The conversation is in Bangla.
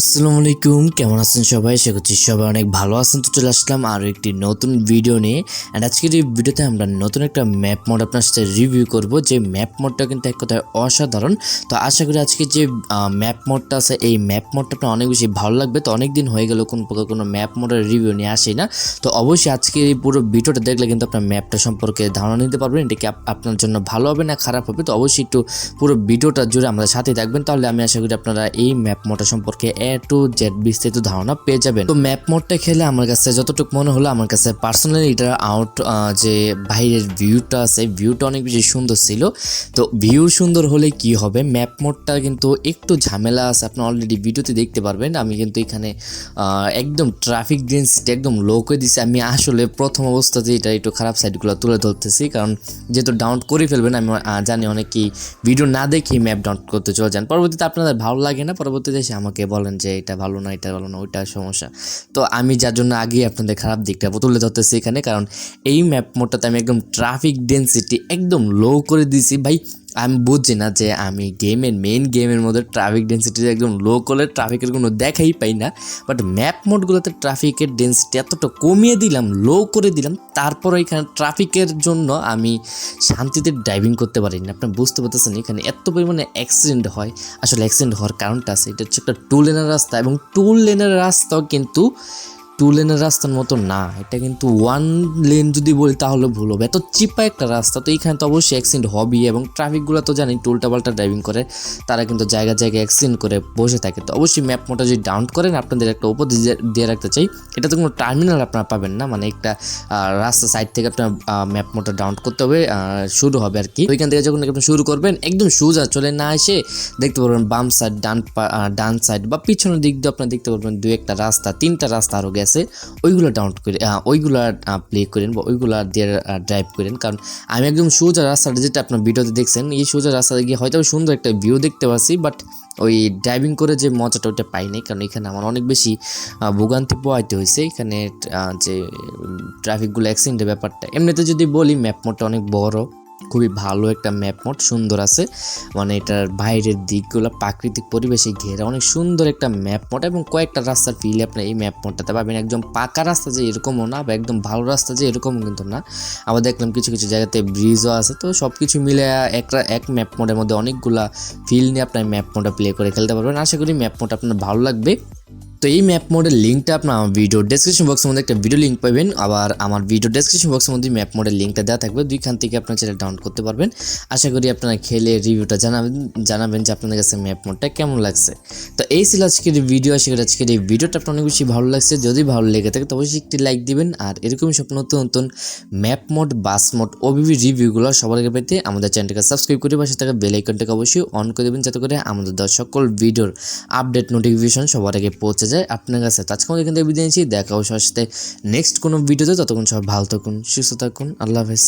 আসসালামু আলাইকুম, কেমন আছেন সবাই? সে করছি সবাই অনেক ভালো আছেন। তো চলে আসলাম আরও একটি নতুন ভিডিও নিয়ে। অ্যান্ড আজকের এই ভিডিওতে আমরা নতুন একটা ম্যাপ মোড আপনার সাথে রিভিউ করব। যে ম্যাপ মোডটা কিন্তু এক কথায় অসাধারণ। তো আশা করি আজকে যে ম্যাপ মোডটা আছে, এই ম্যাপ মোডটা আপনার অনেক বেশি ভালো লাগবে। তো অনেক দিন হয়ে গেল, কোন প্রকার কোনো ম্যাপ মোডের রিভিউ নিয়ে আসি না। তো অবশ্যই আজকে এই পুরো ভিডিওটা দেখলে কিন্তু আপনার ম্যাপটা সম্পর্কে ধারণা নিতে পারবেন। এটা কি আপনার জন্য ভালো হবে না খারাপ হবে? তো অবশ্যই একটু পুরো ভিডিওটা জুড়ে আমাদের সাথে থাকবেন। তাহলে আমি আশা করি আপনারা এই ম্যাপ মোডটা সম্পর্কে এ টু জেড বিস্তারিত ধারণা পেয়ে যাবেন। তো ম্যাপ মোডটা খেলে আমার কাছে যতটুকু মনে হলো, আমার কাছে পার্সোনালি এটার আউট যে বাইরের ভিউটা আছে ভিউটা অনেক বেশি সুন্দর ছিল। তো ভিউ সুন্দর হলে কি হবে? ম্যাপ মোডটা কিন্তু একটু ঝামেলা আছে, আপনি অলরেডি ভিডিওতে দেখতে পারবেন। আমি কিন্তু এখানে একদম ট্রাফিক ডেন্সিটি একদম লো করে দিছি। আমি আসলে প্রথম অবস্থাতে এটা একটু খারাপ সাইডগুলো তুলে ধরতেছি। কারণ যেহেতু ডাউন করে ফেলবেন, আমি জানি অনেকেই ভিডিও না দেখেই ম্যাপ ডাউন করতে চলে যান। পরবর্তীতে আপনাদের ভালো লাগে না, পরবর্তীতে এসে আমাকে বলেন। যে এটা ভালো না, এটা ভালো না, ওইটা সমস্যা। তো আমি যার জন্য আগেই আপনাদের খারাপ দিকটা তুলে ধরতেছি এখানে, কারণ এই ম্যাপ মোটাতে আমি একদম ট্রাফিক ডেন্সিটি একদম লো করে দিয়েছি। ভাই আমি বুঝছি না যে আমি গেমের মেন গেমের মধ্যে ট্রাফিক ডেন্সিটি একদম লো করলে ট্রাফিকের কোনো দেখাই পাই না। বাট ম্যাপ মোডগুলোতে ট্রাফিকের ডেন্সিটি এতটা কমিয়ে দিলাম লো করে দিলাম তারপর এখানে ট্রাফিকের জন্য আমি শান্তিতে ড্রাইভিং করতে পারি না আপনি বুঝতে পারতেছেন এখানে এত পরিমাণে অ্যাক্সিডেন্ট হয়। আসলে অ্যাক্সিডেন্ট হওয়ার কারণটা আছে, এটা হচ্ছে একটা টু লেনের রাস্তা এবং টু লেনের রাস্তাও কিন্তু টু লেনের রাস্তার মতো না, এটা কিন্তু ওয়ান লেন যদি বলি তাহলে ভুল হবে। এত চিপা একটা রাস্তা, তো এইখানে তো অবশ্যই অ্যাক্সিডেন্ট হবেই এবং ট্রাফিকগুলো তো জানি উল্টা পাল্টা ড্রাইভিং করে, তারা কিন্তু জায়গা জায়গায় অ্যাক্সিডেন্ট করে বসে থাকে। তো অবশ্যই ম্যাপ মোটা যদি ডাউন করেন, আপনাদের একটা উপদেশ দিয়ে- রাখতে চাই, এটা তো কোনো টার্মিনাল আপনারা পাবেন না মানে একটা রাস্তা সাইড থেকে আপনার ম্যাপ মোটা ডাউন করতে হবে শুরু হবে আর কি। ওইখান থেকে যখন আপনি শুরু করবেন, একদম সোজা চলে না এসে দেখতে পারবেন বাম সাইড ডান ডান সাইড বা পিছনের দিক দিয়ে আপনার দেখতে পারবেন দু একটা রাস্তা, তিনটা রাস্তা আরও গেছে। ওইগুলো ডাউন করে ওইগুলো প্লে করেন বা ওইগুলো দিয়ে ড্রাইভ করেন। কারণ আমি একদম সোজা রাস্তাটা যেটা আপনার ভিডিওতে দেখছেন, এই সোজা রাস্তাতে গিয়ে হয়তো সুন্দর একটা ভিউ দেখতে পাচ্ছি বাট ওই ড্রাইভিং করে যে মজাটা ওইটা পাইনি কারণ এখানে আমার অনেক বেশি ভোগান্তি পোয়াইতে হয়েছে। এখানে যে ট্রাফিকগুলো অ্যাক্সিডেন্টের ব্যাপারটা। এমনিতে যদি বলি ম্যাপ মোডটা অনেক বড়। খুবই ভালো একটা ম্যাপ মোড সুন্দর আছে। মানে এটার বাইরের দিকগুলো প্রাকৃতিক পরিবেশে ঘেরা অনেক সুন্দর একটা ম্যাপ মোড এবং কয়েকটা রাস্তার ফিল আপনি এই ম্যাপ মোডটাতে পাবেন। একদম পাকা রাস্তা যে এরকমও না বা একদম ভালো রাস্তা যে এরকমও কিন্তু না। আবার দেখলাম কিছু কিছু জায়গাতে ব্রিজও আছে, তো সব কিছু মিলে এক এক ম্যাপ মোডের মধ্যে অনেকগুলা ফিল নিয়ে আপনার ম্যাপ মোডটা প্লে করে খেলতে পারবেন। আশা করি ম্যাপ মোড আপনার ভালো লাগবে। তো এই ম্যাপ মোডের লিঙ্কটা আপনার আমার ভিডিও ডেসক্রিপশন বক্সের মধ্যে একটা ভিডিও লিঙ্ক পাবেন। আবার আমার ভিডিও ডেসক্রিপশন বক্সের মধ্যে ম্যাপ মোডের লিঙ্কটা দেওয়া থাকবে। দুইখান থেকে আপনার সেটা ডাউনলোড করতে পারবেন। আশা করি আপনারা খেলে রিভিউটা জানাবেন জানাবেন যে আপনাদের কাছে ম্যাপ মোডটা কেমন লাগছে। তো এই ছিল আজকের ভিডিও আশা করি আজকের এই ভিডিওটা আপনার অনেক বেশি ভালো লাগছে। যদি ভালো লেগে থাকে, তো অবশ্যই একটি লাইক দিবেন। আর এরকমই সব নতুন নতুন map mode bus mode OBB রিভিউগুলো সবার আগে পেতে আমাদের চ্যানেলটাকে সাবস্ক্রাইব করে পাশে থাকা বেল আইকনটাকে অবশ্যই অন করে দেবেন। যাতে করে আমাদের দেওয়া সকল ভিডিওর আপডেট নোটিফিকেশন সবার আগে পৌঁছে যায় আপনার কাছে। তো আজকে আমাদের এখান থেকে বিদায় নিচ্ছি। দেখা হবে সাথে নেক্সট কোনো ভিডিওতে। ততক্ষণ সব ভালো থাকুন, সুস্থ থাকুন। আল্লাহ হাফেজ।